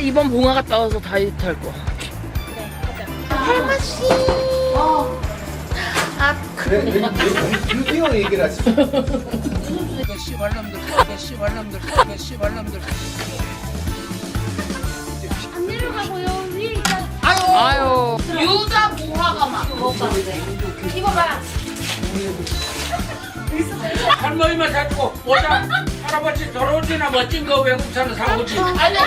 이번 봉화 갔다 와서 다이어트 할 거야. 할머니. 그래, 왜, 왜, 왜 드디어 얘기를 하시죠? 그 씨발놈들, 그 씨발놈들, 그 씨발놈들. 안 내려가고요. 위에 있다. 아유. 유자 봉화가 막. 이거 봐. 할머니만 자꾸 보자. 할아버지 저런지나 멋진 거 외국산을 사오지. 아니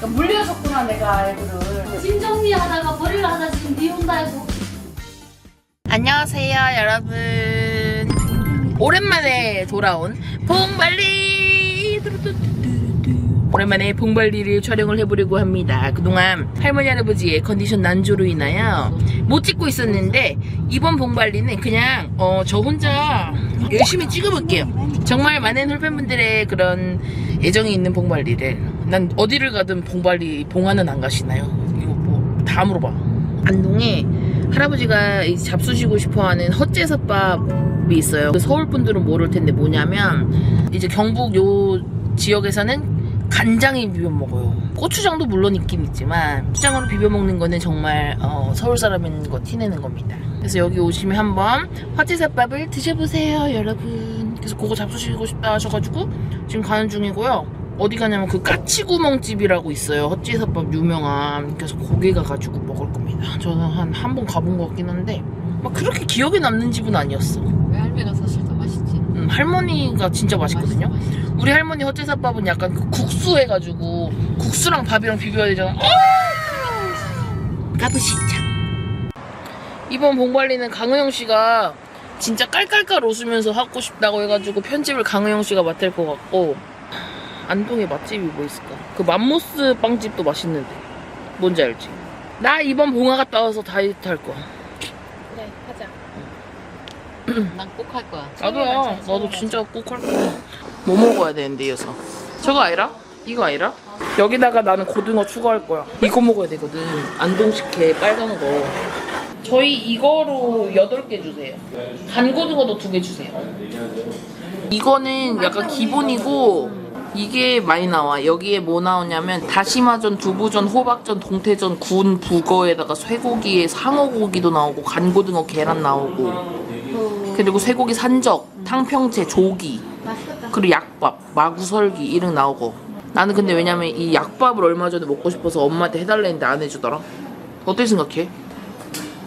그러니까 물려줬구나 내가 애들을. 짐 정리하다가 버리려 하다 지금 니 온다 해서. 안녕하세요, 여러분. 오랜만에 돌아온 봉발리. 오랜만에 봉발리를 촬영을 해보려고 합니다. 그동안 할머니 할아버지의 컨디션 난조로 인하여 못 찍고 있었는데 이번 봉발리는 그냥 어, 저 혼자 열심히 찍어볼게요. 정말 많은 홀팬분들의 그런 애정이 있는 봉발리를 난 어디를 가든 봉발리 봉화는 안 가시나요? 이거 뭐 다 물어봐. 안동에 할아버지가 이 잡수시고 싶어하는 헛제섭밥이 있어요. 서울 분들은 모를 텐데 뭐냐면 이제 경북 요 지역에서는 간장에 비벼 먹어요. 고추장도 물론 있긴 있지만 고추장으로 비벼 먹는 거는 정말 어, 서울 사람인 거 티내는 겁니다. 그래서 여기 오시면 한번 헛제섭밥을 드셔보세요, 여러분. 그래서 그거 잡수시고 싶다 하셔가지고 지금 가는 중이고요. 어디 가냐면 그 까치구멍집이라고 있어요. 헛제섭밥 유명한. 그래서 거기 가가지고 먹을 겁니다. 저는 한 한 번 가본 것 같긴 한데 막 그렇게 기억에 남는 집은 아니었어. 외할매가 사실 더 맛있지. 음, 할머니가 진짜 맛있거든요. 맛있어. 우리 할머니 헛제사밥은 약간 그 국수 해가지고 국수랑 밥이랑 비벼야 되잖아. 까부시장. 이번 봉발리는 강은영 씨가 진짜 깔깔깔 웃으면서 하고 싶다고 해가지고 편집을 강은영 씨가 맡을 것 같고 안동에 맛집이 뭐 있을까? 그 맘모스 빵집도 맛있는데 뭔지 알지? 나 이번 봉화 갔다 와서 다이어트 할 거야. 그래, 하자. 난 꼭 할 거야. 나도야. 나도 진짜 꼭 할 거야. 뭐 먹어야 되는데 이어서? 저거 아니라? 이거 아니라? 여기다가 나는 고등어 추가할 거야. 이거 먹어야 되거든. 안동식혜 빨간 거. 저희 이거로 8개 주세요. 간 고등어도 2개 주세요. 이거는 약간 기본이고 이게 많이 나와. 여기에 뭐 나오냐면 다시마전, 두부전, 호박전, 동태전, 군, 북어에다가 쇠고기에 상어고기도 나오고 간고등어 계란 나오고 그리고 쇠고기 산적, 탕평채, 조기 그리고 약밥, 마구설기 이런 나오고 나는 근데 왜냐면 이 약밥을 얼마 전에 먹고 싶어서 엄마한테 해달랬는데 안 해주더라. 어떻게 생각해?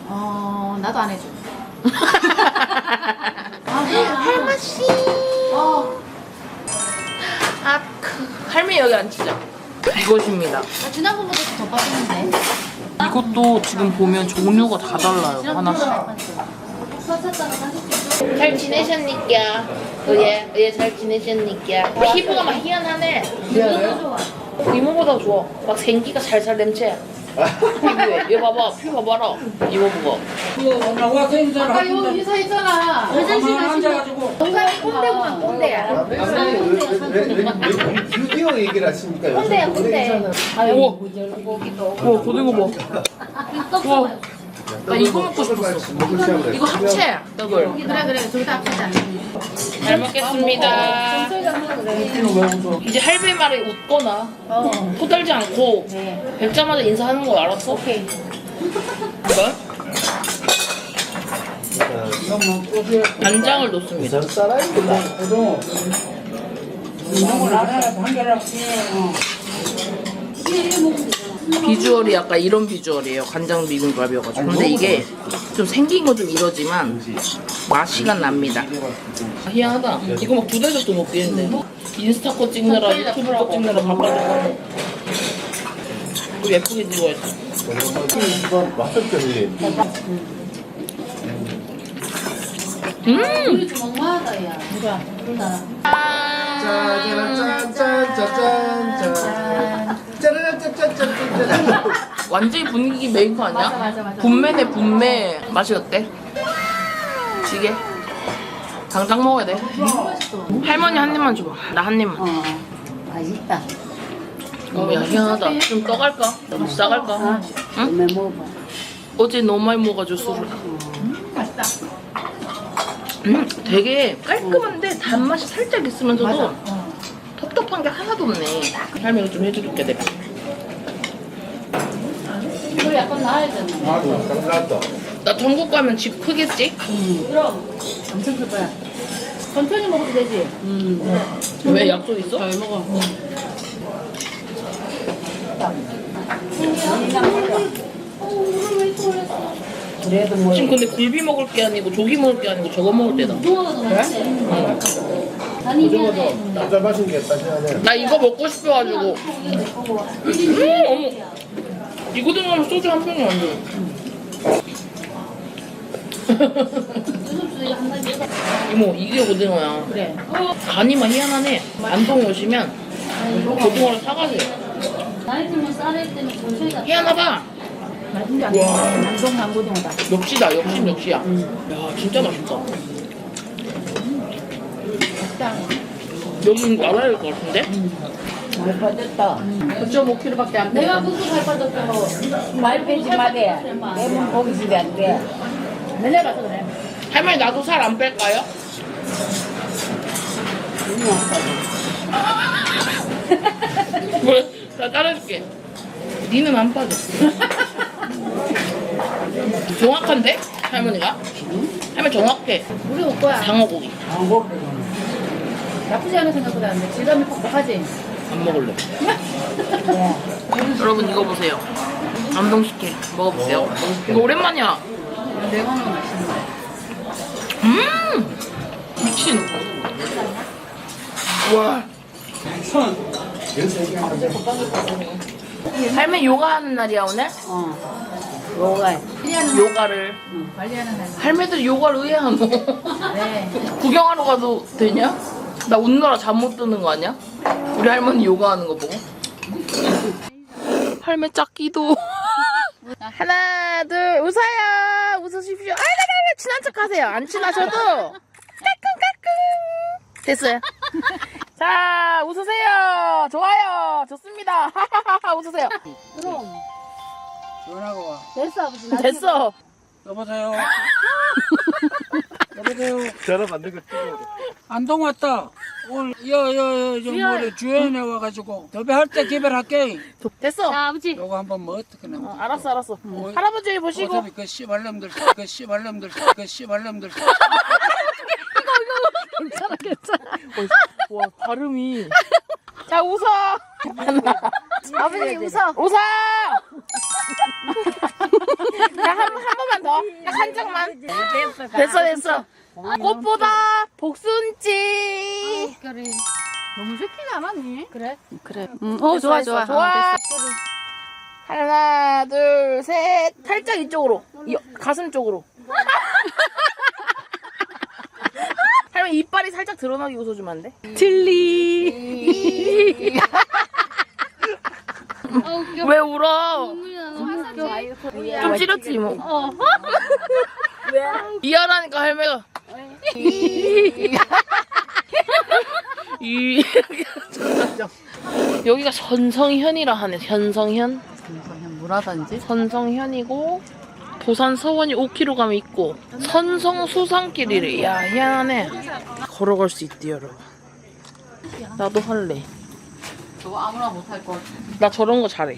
어, 나도 안 해줘. 할머니. 할머니 여기 앉히자. 이것입니다. 나 지난번보다 더 빠졌는데. 이것도 지금 보면 종류가 다 달라요. 하나씩. 잘 지내셨니까? 예, 예, 잘 지내셨니까? 피부가 막 희한하네. 이모보다 좋아. 막 생기가 살살 냄새. 얘 봐봐. 피부 봐봐라. 이모 보고. 그 나와서 인사를 아까 요 있잖아. 가만히 앉아가지고. 동생이 꼰대구만 꼰대야. 왜, 왜, 왜, 왜 드디어 얘기를 하십니까? 꼰대야 꼰대. 우와. 우와, 고등어 봐. 우와. 나 이거 먹고 싶었어. 이거 합체. 이걸. 그래, 그래. 저기 다 합시다. 잘 먹겠습니다. 이제 할배 말에 웃거나 토달지 않고 뵙자마자 인사하는 거 알았어? 오케이. 이걸 간장을 넣습니다. 부산 사람입니다. 비주얼이 약간 이런 비주얼이에요. 간장 비빔밥이어가지고. 근데 이게 좀 생긴 건 좀 이러지만 맛이가 납니다. 아, 희한하다. 이거 막두 달도 먹겠는데. 인스타 거 찍느라 유튜브 거 찍느라 바빠져서. 이거 예쁘게 찍어야지. 이번 맛점이 음! 우리 좀 엉망하다, 야. 누가? 누나. 짜자잔짠짠짠짠 짜라짠짠짠짠 완전히 분위기 메이커 아니야? 맞아, 맞아, 맞아. 분매네 분매 맛이 어때? 지게? 당장 먹어야 돼 할머니 한 입만 줘봐 나 한 입만 어, 맛있다. 어, 야 희한하다 좀 떠갈까? 좀 싸갈까? 응? 왜 먹어봐. 어제 너무 많이 먹어가지고 술을 맛있다. 음, 되게 깔끔한데 단맛이 살짝 있으면서도 텁텁한 하나도 없네. 할머니가 좀 해줄게 내가. 나야 되나? 아이고, 감사합니다. 나 전국 가면 집 크겠지? 그럼 엄청 클 거야. 천천히 먹어도 되지. 왜 약속 있어? 잘 먹어. 그래도 뭐 지금 근데 굴비 먹을 게 아니고 조기 먹을 게 아니고 저거 먹을 때다. 누워도 맛있지. 아니 미안해. 남자 마신 게 따시하네. 나 이거 먹고 싶어가지고. 음, 어머. 이거 들어가면 소주 한 병이 안 돼. 이모, 이게 고등어야. 그래. 간이만 희한하네. 안동 오시면 고등어를 사가세요. 나이 희한하다. 맛있지 와. 안동 남고등어다. 역시다, 역시 역시야. 야, 진짜 맛있다. 여기 알아야 될것 같은데? 잘 빠졌다. 9.5kg밖에 안 내가 무슨 살 빠졌다고. 말 빼지 마게. 내몸 거기 집에 안 돼. 맨날 가서 그래. 할머니 나도 살 안 뺄까요? 왜? 나 따라줄게. 니는 안 빠져. 정확한데? 할머니가? 할머니 정확해. 우리 올 거야. 장어고기. 나쁘지 않은 생각보다 안 돼. 질감이 퍽퍽하지? 안 먹을래. 여러분 이거 보세요. 안동식혜 먹어보세요. 이거 오랜만이야. 내거는 맛있는데. 음 미친. 와. 할머니 요가 하는 날이야 오늘? 어. 뭐가 요가를. 관리하는 날. 할매들 요가를 왜 하노? 네. 구경하러 가도 되냐? 나 웃느라 잠 못 드는 거 아니야? 우리 할머니 요가 하는 거 보고. 할매 짝기도. 하나, 둘, 웃어요. 웃으십시오. 아이라라, 친한 척 하세요. 안 친하셔도. 까꿍까꿍. 됐어요. 자, 웃으세요. 좋아요. 좋습니다. 하하하하, 웃으세요. 그럼. 와. 됐어, 아버지. 됐어. 여보세요. 여보세요. 전화 받는 거 찍어. 안동 왔다. 오늘 여여여 저 뭐래 주연에 와가지고 도배할 때 개별할게. 됐어. 자, 아버지. 요거 한번 뭐 어떻게 어, 나? 알았어, 알았어. 할아버지 보시고. 어차피 그 씨발놈들 그 씨발놈들 그 씨발놈들 괜찮아, 괜찮아. 와, 발음이. 자, 웃어. 아버지 웃어. 웃어! 자, 한, 한 번만 더. 딱 한 장만. 됐어, 됐어. 꽃보다 복순지. 너무 좋긴 안 하니? 그래? 그래. 어, 좋아, 좋아. 좋아. 하나, 둘, 셋. 살짝 이쪽으로. 이, 가슴 쪽으로. 할머니 이빨이 살짝 드러나게 웃어주면 안 돼? 틀리. 왜 울어? 좀 찌렸지 뭐. 이해하라니까 할매가. 이 여기가 선성현이라 하네. 현성현. 뭐라든지. 선성현이고 부산 서원이 5km 있고 선성 수산길이래. 야 희한하네. 걸어갈 수 있대 여러분. 나도 할래. 저거 아무나 못할 것 같아. 나 저런 거 잘해.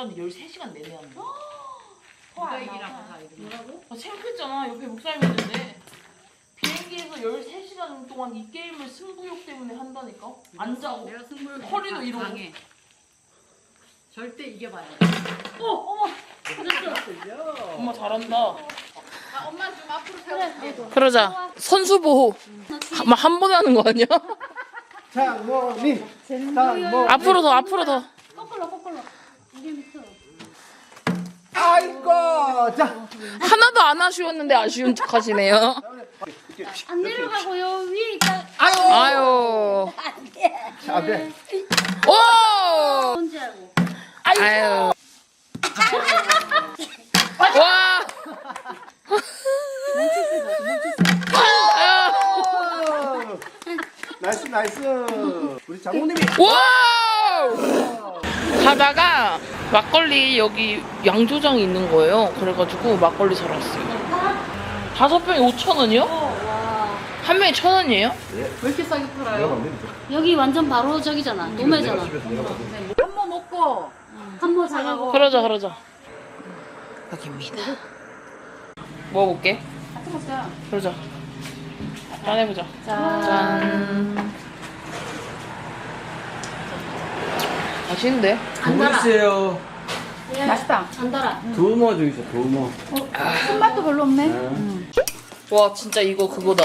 가는 13시간 내내 하는 거야. 부가이기랑 가사 이름. 뭐라고? 아, 창피했잖아. 옆에 목사님 있는데. 비행기에서 13시간 동안 이 게임을 승부욕 때문에 한다니까? 안 자고. 내가 승부욕 허리도 강- 이러고. 강해. 절대 이겨봐야 돼. 엄마 잘한다. 아, 엄마 좀 앞으로 세워. 그러자. 선수 보호. 한, 한 번에 하는 거 아니야? 자, 뭐, 니. 자, 뭐. 앞으로 더, 앞으로 더. 거꾸로, 거꾸로. 아이고, 자. 하나도 안 아쉬웠는데 아쉬운 척 하시네요. 안 내려가고요. 위에 있다. 아유. 안 돼. 오! 뭔지 알고. 아유. 와! 나이스 나이스. 우리 장모님이 와! 가다가 막걸리 여기 양조장이 있는 거예요. 그래가지고 막걸리 사러 왔어요. 다섯 병에 5천 원이요? 한 병에 천 원이에요? 왜 이렇게 싸게 팔아요? 여기 완전 바로 저기잖아. 노매잖아. 한번 먹고 한번 사가고. 그러자 그러자. 여기입니다. 먹어볼게. 같이 먹자. 그러자. 짠 해보자. 짠. 맛있는데? 안 달아. 있어요. 맛있다. 안 달아. 도우모 좀 있어, 도우모. 손맛도 별로 없네. 와 진짜 이거 그거다.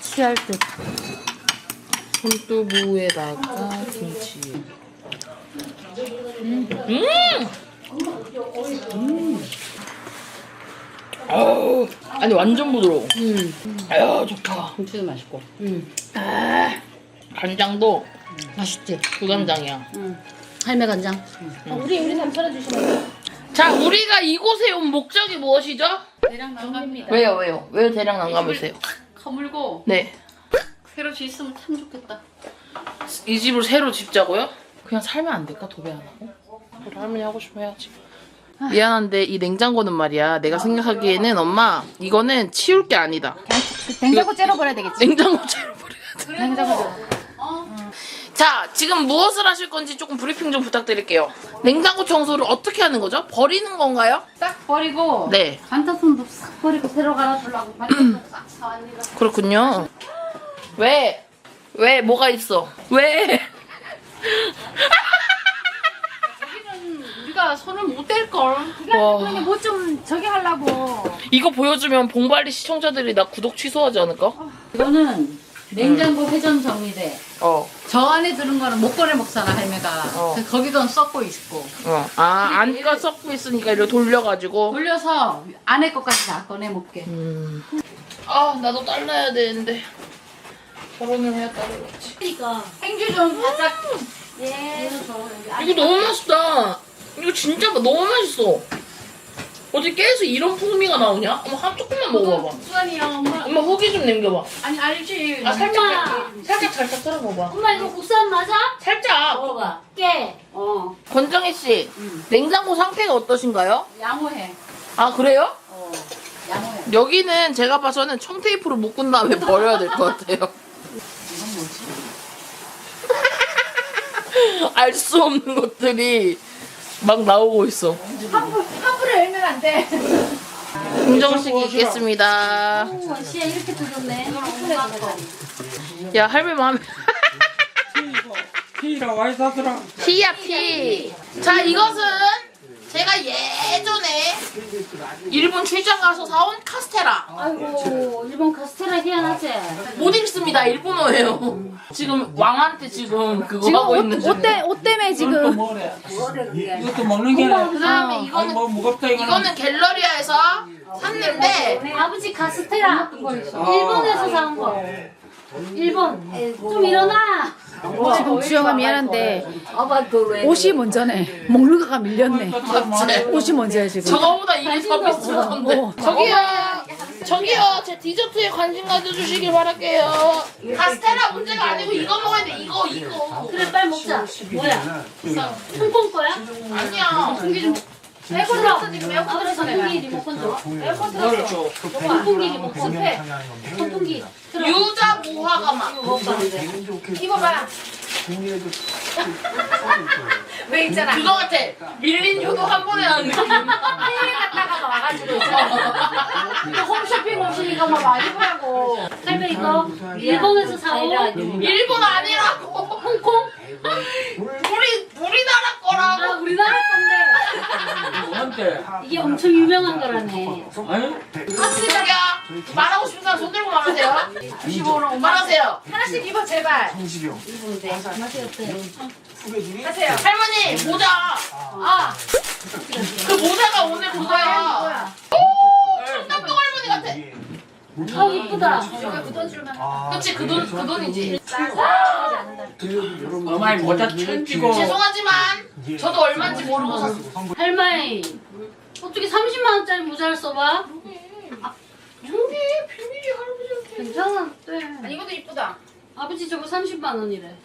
취할 듯. 손두부에다가 김치. 음! 아우, 아니 완전 부드러워. 아유 좋다. 김치도 맛있고. 간장도 맛있지? 두간장이야. 할매 간장. 우리 우리 삼촌해 주시면 자, 우리가 이곳에 온 목적이 무엇이죠? 대량 난감입니다. 왜요, 왜요? 왜 대량 난감이세요? 거물고 네. 새로 짓으면 참 좋겠다. 이 집을 새로 짓자고요? 그냥 살면 안 될까? 도배 안 하고? 우리 할머니 하고 싶어 해야지. 미안한데 이 냉장고는 말이야. 내가 생각하기에는 엄마 이거는 치울 게 아니다. 냉장고 째려버려야 되겠지. 냉장고 채로 버려야 돼. 냉장고. 자, 지금 무엇을 하실 건지 조금 브리핑 좀 부탁드릴게요. 냉장고 청소를 어떻게 하는 거죠? 버리는 건가요? 싹 버리고 네, 반타손도 싹 버리고 새로 갈아주려고 반타손도 싹 사왔니다. 그렇군요. 왜? 왜? 뭐가 있어? 왜? 우리가 손을 못 댈 걸. 와, 뭐좀 저기 하려고. 이거 보여주면 봉발리 시청자들이 나 구독 취소하지 않을까? 이거는 냉장고 회전 정리대. 어, 저 안에 들은 거는 못 꺼내 먹잖아 할매가. 어. 그래서 거기도 썩고 있고. 어. 아, 안가 썩고 있으니까 이렇게 돌려가지고. 돌려서 안에 것까지 다 꺼내 먹게. 음. 아, 나도 딸 낳아야 되는데. 결혼을 해야 딸을 낳지. 그러니까. 행주 좀 바짝. 예. 이거 너무 맛있다. 이거 진짜 마- 너무 맛있어. 어떻게 깨서 이런 풍미가 나오냐? 엄마 한 조금만 먹어봐봐. 수환이랑 엄마. 엄마 후기 좀 남겨봐. 아니 알지. 아 살짝 엄마. 살짝 살짝 썰어봐봐. 엄마 이거 국산 맞아? 살짝. 먹어봐. 깨. 어. 권정희 씨, 냉장고 상태가 어떠신가요? 양호해. 아 그래요? 어. 양호해. 여기는 제가 봐서는 청테이프로 묶은 다음에 버려야 될 것 같아요. 알수 없는 것들이 막 나오고 있어. 열면 안 돼. 긍정식이 있겠습니다. 오, 시야 이렇게 뜯었네. 야 할머니 마음에 피라 와이사스랑. 피야 피. 자 이것은 제가 예전에 일본 출장 가서 사온 카스테라. 아이고 일본 카스테라 희한하지? 못 읽습니다. 일본어예요. 지금 왕한테 지금 그거 하고 있는 중. 옷 때문에 지금. 뭐래? 이것도 먹는 게 아니라. 그 다음에 아니, 이거는 뭐 무겁다 이거는. 이거는 갤러리아에서 샀는데 아버지 카스테라 일본에서 사온 거. 일본 좀 일어나. 지금 주영아 미안한데 옷이 먼저네. 먹는 거가 밀렸네. 옷이 먼저야 지금. 저거보다 이게 더 비슷한데. 저기요, 저기요, 제 디저트에 관심 가져주시길 바랄게요. 카스테라 문제가 아니고 이거 먹어야 돼. 이거 이거. 그래 빨리 먹자. 뭐야? 홍콩 거야? 아니야. 에어컨 들어. 지금 에어컨 들어서 선풍기 리모컨 줘. 에어컨 들었어. 선풍기 리모컨 해. 선풍기. 들어. 유자 무화과 맛. 입어봐. 왜 있잖아. 그거 같아. 밀린 효도 한 번에 하는 느낌. 갔다가 와가지고 있어. 홈쇼핑 오시니까 막 많이 보라고. 할배 이거 일본에서 사온 일본 아니라고. 홍콩? 우리 우리나라 아 거라고. 우리나라 건데? 이게 엄청 유명한 거라네. 아니? 저기야 말하고 싶은 사람 손 들고 말하세요. 25로 말하세요. 하나씩 입어 제발. 맛이 어때? 하세요. 할머니 모자. 아, 그 모자가 오늘 그거야. 오, 청담동 할머니 같아. 아 이쁘다. 그치 그 돈 그 돈이지. 어머니 모자 천지고 죄송하지만 저도 얼마인지 모르고 샀어. 할머니 어떻게 30만 원짜리 모자를 써봐? 저게 비밀이 할아버지한테. 괜찮아. 네. 아니 이것도 이쁘다. 아버지 저거 30만 원이래.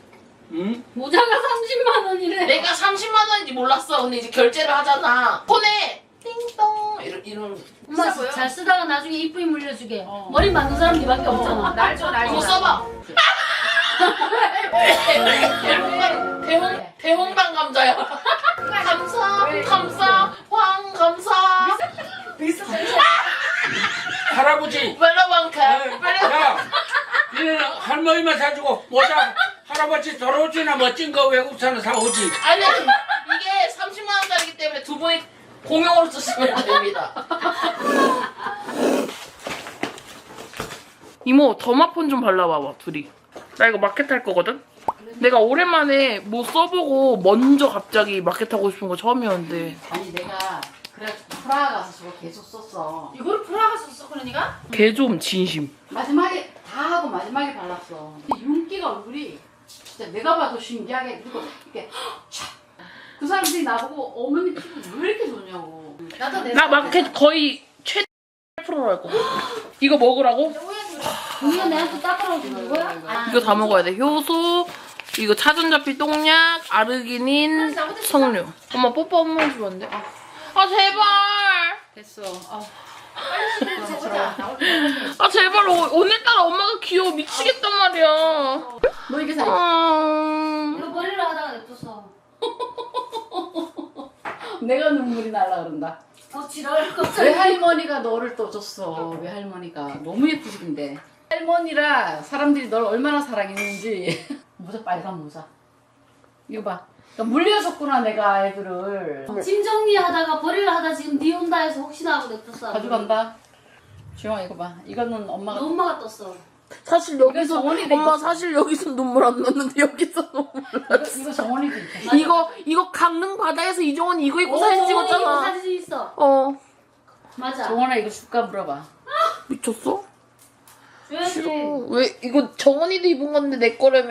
응? 모자가 30만 원이래. 내가 30만 원인지 몰랐어. 근데 이제 결제를 하잖아. 폰에 띵동 이런 이런. 엄마 보여? 잘 쓰다가 나중에 이쁘게 물려주게. 머리 맞는 사람 니밖에 없잖아. 날 줘, 날 줘. 이거 써봐. 대홍 대홍 대홍당 감자야. 감사 감사 황 감사. 할아버지 멜로망카. 야 니는 할머니만 사주고 모자 할아버지 돌아오지나 멋진 거 외국 사는 사오지 아니 이게 30만 원짜리기 때문에 두 분이 공용으로 쓰시면 됩니다. 이모 더마폰 좀 발라봐봐 둘이. 나 이거 마켓 할 거거든. 내가 오랜만에 뭐 써보고 먼저 갑자기 마켓 하고 싶은 거 처음이었는데 아니 내가 그래 프라하 가서 저거 계속 썼어. 이걸 프라가 썼어, 그러니까? 개좀 진심. 마지막에 다 하고 마지막에 발랐어. 이 윤기가 얼굴이 진짜 내가 봐도 신기하게 그리고 이렇게 촥. 그 사람들이 나보고 어머니 피부 왜 이렇게 좋냐고. 나도 내나 마켓 거의 최 프로할 거. 이거 먹으라고? 이거 내한테 닦으라고 주는 거야? 이거 다 먹어야 돼. 효소, 이거 차전자피 똥약, 아르기닌, 석류. 엄마 뽀뽀 한번 해주면 안 돼? 아, 아, 제발. 됐어. 아, 아 제발 오, 오늘따라 엄마가 귀여워 미치겠단 말이야. 너 이게 사. 아... 이거 머리를 하다가 냅뒀어. 내가 눈물이 날라 그런다. 어 지랄 깜짝이야. 왜 할머니가 너를 또 줬어? 왜 할머니가 너무 예쁘신데. 할머니라 사람들이 널 얼마나 사랑했는지. 모자 빨간 모자. 이거 봐. 그러니까 물려줬구나 내가 애들을. 짐 정리하다가 버리려 하다 지금 니 온다 해서 혹시나 하고 냅뒀어. 가져간다. 주영아 이거 봐. 이거는 엄마가 너 엄마가 떴어. 사실 여기서 정원이 돼 엄마. 사실 여기서 눈물 안 났는데 여기서 눈물. 이거, 이거 정원이도 있어. 이거 이거 강릉 바다에서 이정원이 이거 입고 사진 찍었잖아. 사진 있어. 어 맞아. 정원아 이거 줄까 물어봐. 미쳤어? 줘야지. 왜 이거 정원이도 입은 건데 내 거라며?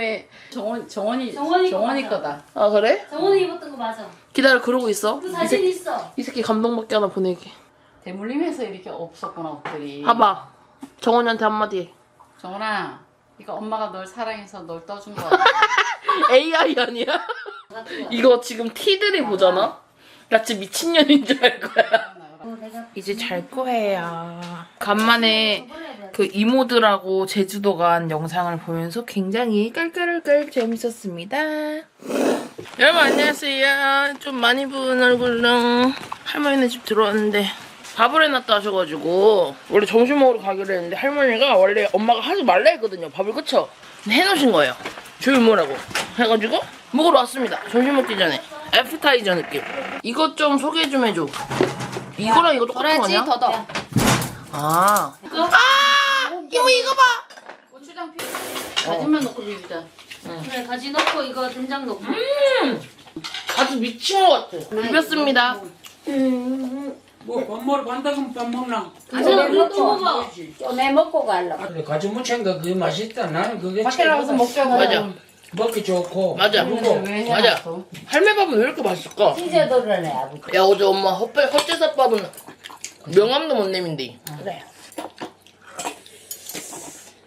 정원 정원이 정원이 정원이 거다. 거다. 아 그래? 정원이 입었던 거 맞아. 기다려 그러고 있어. 그 이, 사진 새, 있어. 이 새끼 감동받게 하나 보내게. 대물림에서 이렇게 없었구나 옷들이. 봐봐. 정원이한테 한마디 해. 정원아 이거 엄마가 널 사랑해서 널 떠준 거야. AI 아니야? 이거 지금 티들이 보잖아? 나 진짜 미친년인 줄 알 거야. 이제 잘 거예요. 간만에 그 이모들하고 제주도 간 영상을 보면서 굉장히 깔깔깔 재밌었습니다. 여러분 안녕하세요. 좀 많이 부은 얼굴로 할머니네 집 들어왔는데 밥을 해놨다 하셔가지고 원래 점심 먹으러 가기로 했는데 할머니가 원래 엄마가 하지 말라 했거든요. 밥을 그쵸? 근데 해놓으신 거예요. 조용모라고 해가지고 먹으러 왔습니다. 점심 먹기 전에 애프타이저 느낌. 이것 좀 소개 좀 해줘. 이거랑 이거 똑같은 거 아니야? 더더. 아. 아! 이모 이거 봐! 고추장 필요. 가지만 넣고 비비자. 그래 가지 넣고 이거 된장 넣고. 아주 미친 것 같아. 비볐습니다. 뭐밥 먹으러 간다면 밥 먹나 가지 넣고 또 먹어. 내 먹고. 아, 근데 가지 무침가 그게 맛있다 나는 그게 밖에 나가서. 먹자고. 맞아. 먹기 좋고 맞아. 그리고 왜 맞아. 해놨어? 할매 밥은 왜 이렇게 맛있을까? 찢어도려내 아버지. 야 어제 엄마 헛배 헛제사밥은 명함도 못 내민대. 그래.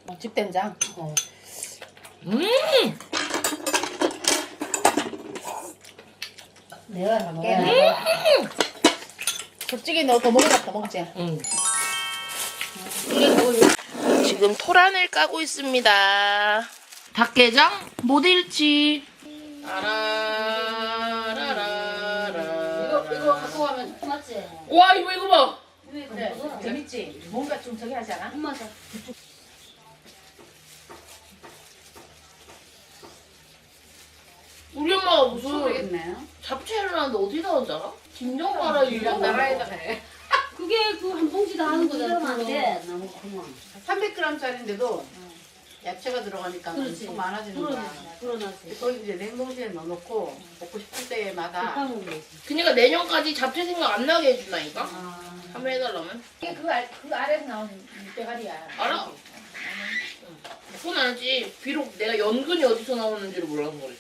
어, 집된장. 음. 내가 할 게. 솔직히 너더 먹자, 더 먹지. 음. 지금 토란을 까고 있습니다. 닭게장 못 잃지. 아라라라라. 이거 이거 갖고 가면 맞지? 와 이거 이거 봐. 그래. 재밌지? 뭔가 좀 저기 하지 않아? 엄마 자. 우리 엄마가 무슨 모르겠네. 잡채를 하는데 어디 나온 줄 알아? 김정가라 이런 나라에다가 해. 그게 그 한 봉지 다 하는 거잖아. 안 그거. 돼. 너무 그만. 300g짜리인데도 야채가 들어가니까 그렇지. 엄청 많아지는 거야. 불어나지. 거기 이제 냉동실에 넣어놓고 먹고 싶을 때마다 먹는 거지. 그니까 내년까지 잡채 생각 안 나게 해준다니까? 아, 한번 해달라면? 이게 그, 알, 그 아래에서 나오는 대가리야. 알아. 그건 알지. 비록 내가 연근이 어디서 나오는지를 몰랐는 거지.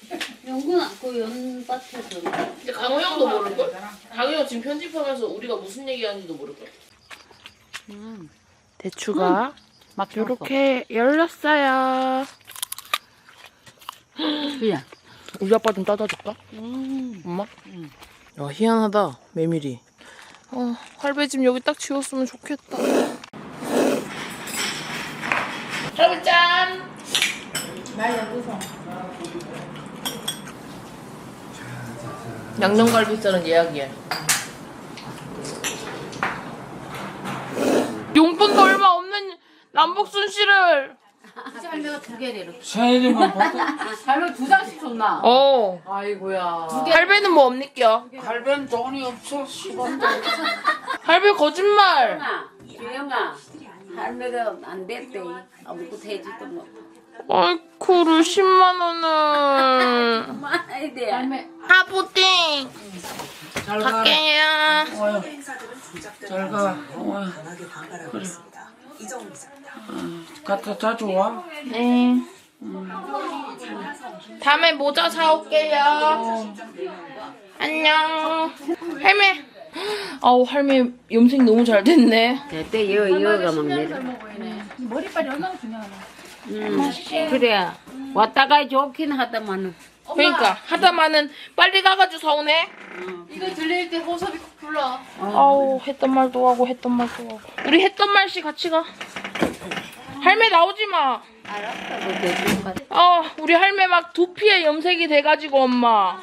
연구는 그 연밭에서. 근데 강호 형도 모를걸? 강호 형 지금 편집하면서 우리가 무슨 얘기하는지도 모를걸? 대추가 막 이렇게 열렸어요. 그냥. 우리 아빠 좀 따다 줄까? 엄마? 야 희한하다 메밀이. 어 할배 집 여기 딱 지웠으면 좋겠다. 할배 짠. 양념갈비살은 예약이야. 용돈도 얼마 없는 남복순 씨를. 할매가 두 개를 받고 할매 두 장씩 줬나? 어. 아이고야. 할배는 뭐 없니껴? 할배는 돈이 없어 시간 할배 거짓말. 주영아, 할매가 안 됐대. 아무것도 해지도 못. 아이쿠를 10만 원을. 하부띵. 잘 갈게요. 어여 잘가 어여 그래 어, 갔다 자주 와 네. 다음에 모자 사올게요. 안녕. 할매. 아우 할매 염색 너무 잘 됐네. 그때 여 여가 막 내려. 머리빨이 얼마나 중요하나. 음, 그래. 왔다 가 좋긴 하다마는. 그러니까 하다마는 빨리 가가지고 사오네. 이거 들릴 때 호섭이 꼭 불러. 아우 했던 말도 하고 했던 말도 하고. 우리 했던 말씨 같이 가. 할매 나오지 마. 알았다고 대중 같. 아 우리 할매 막 두피에 염색이 돼가지고 엄마